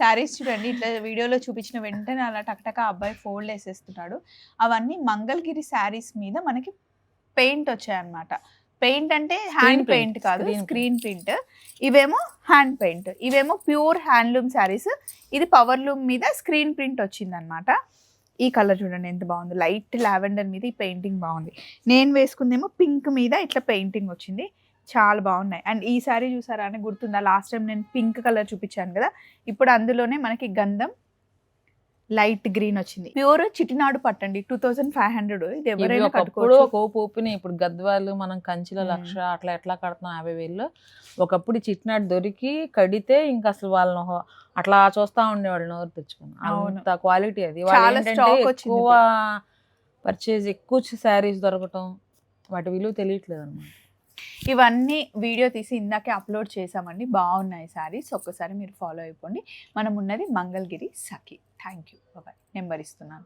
శారీస్ చూడండి ఇట్లా వీడియోలో చూపించిన వెంటనే అలా టక్టక అబ్బాయి ఫోల్డ్ వేసేస్తున్నాడు. అవన్నీ మంగళగిరి శారీస్ మీద మనకి పెయింట్ వచ్చాయన్నమాట. పెయింట్ అంటే హ్యాండ్ పెయింట్ కాదు స్క్రీన్ ప్రింట్. ఇవేమో హ్యాండ్ పెయింట్. ఇవేమో ప్యూర్ హ్యాండ్లూమ్ శారీస్. ఇది పవర్ లూమ్ మీద స్క్రీన్ ప్రింట్ వచ్చిందనమాట ఈ కలర్ చూడండి ఎంత బాగుంది. లైట్ లావెండర్ మీద ఈ పెయింటింగ్ బాగుంది. నేను వేసుకుందేమో పింక్ మీద ఇట్లా పెయింటింగ్ వచ్చింది. చాలా బాగున్నాయి. అండ్ ఈ సారీ చూసారా అని గుర్తుందా? లాస్ట్ టైం నేను పింక్ కలర్ చూపించాను కదా? ఇప్పుడు అందులోనే మనకి గంధం లైట్ గ్రీన్ వచ్చింది. ప్యూర్ చిటినాడు పట్టండి టూ థౌసండ్ ఫైవ్ హండ్రెడ్. ఇది ఎవరైనా ఒకప్పుడు కట్టుకోవచ్చు. ఒక ఊపు ఊపినాయి ఇప్పుడు గద్వాలు మనం కంచిలో. లక్ష అట్లా ఎట్లా కడుతున్నాం? యాభై వేలు ఒకప్పుడు చిట్నాడు దొరికి కడితే ఇంకా అసలు వాళ్ళని అట్లా చూస్తా ఉండేవాళ్ళు నోరు తెచ్చుకుని. అంత క్వాలిటీ అది. ఎక్కువ పర్చేజ్ ఎక్కువ శారీస్ దొరకటం. వాటి విలువ తెలియట్లేదు అనమాట ఇవన్నీ వీడియో తీసి ఇందాకే అప్లోడ్ చేసామండి బాగున్నాయి శారీస్. ఒక్కసారి మీరు ఫాలో అయిపోండి. మనం ఉన్నది Mangalagiri Sakhi. Thank you bye. Number ఇస్తున్నాను.